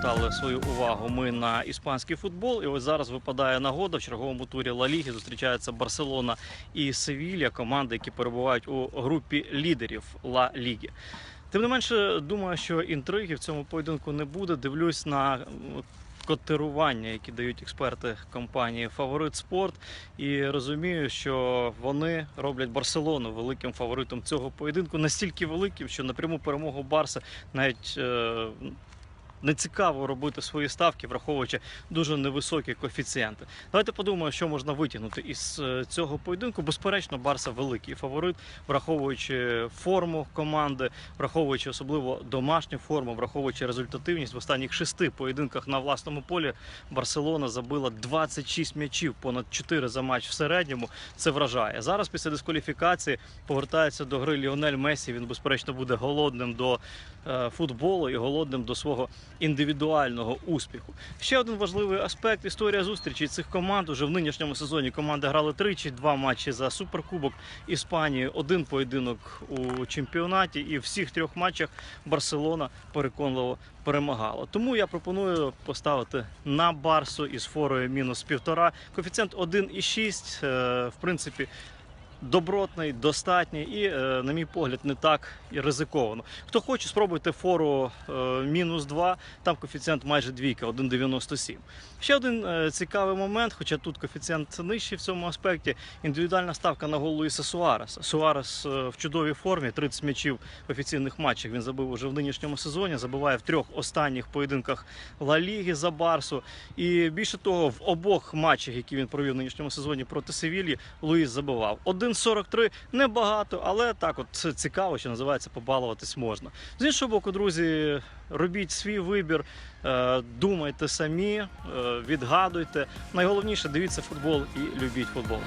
звертали свою увагу ми на іспанський футбол. І ось зараз випадає нагода в черговому турі Ла Ліги. Зустрічаються Барселона і Севілья, команди, які перебувають у групі лідерів Ла Ліги. Тим не менше, думаю, що інтриги в цьому поєдинку не буде. Дивлюсь на котирування, які дають експерти компанії Фаворит Спорт, і розумію, що вони роблять Барселону великим фаворитом цього поєдинку, настільки великим, що на пряму перемогу Барса навіть е, не цікаво робити свої ставки, враховуючи дуже невисокі коефіцієнти. Давайте подумаємо, що можна витягнути із е, цього поєдинку. Безперечно, Барса великий фаворит, враховуючи форму команди, враховуючи особливо домашню форму, враховуючи результативність в останніх шести поєдинках на власному полі. Барселона забила 26 м'ячів, понад 4 за матч в середньому. Це вражає. Зараз після дискваліфікації повертається до гри Ліонель Месі. Він безперечно буде голодним до е, футболу і голодним до свого індивідуального успіху. Ще один важливий аспект історія зустрічі цих команд. Уже в нинішньому сезоні команди грали тричі, два матчі за суперкубок Іспанії, один поєдинок у чемпіонаті, і в всіх трьох матчах Барселона переконливо перемагала. Тому я пропоную поставити на Барсу із форою мінус півтора. Коефіцієнт 1,6, е, в принципі. Добротний, достатній і, е, на мій погляд, не так і ризиковано. Хто хоче, спробуйте фору е, мінус 2, там коефіцієнт майже двійка, 1,97. Ще один е, цікавий момент, хоча тут коефіцієнт нижчий в цьому аспекті, індивідуальна ставка на гол Луїса Суареса. Суарес в чудовій формі, 30 м'ячів в офіційних матчах він забив уже в нинішньому сезоні, забиває в трьох останніх поєдинках Ла Ліги за Барсу. І більше того, в обох матчах, які він провів в нинішньому сезоні проти Севільї, Луїс забивав. 1,43 небагато, але так от цікаво, що називається побалуватись можна. З іншого боку, друзі, робіть свій вибір, е, думайте самі, е, відгадуйте. Найголовніше дивіться футбол і любіть футбол.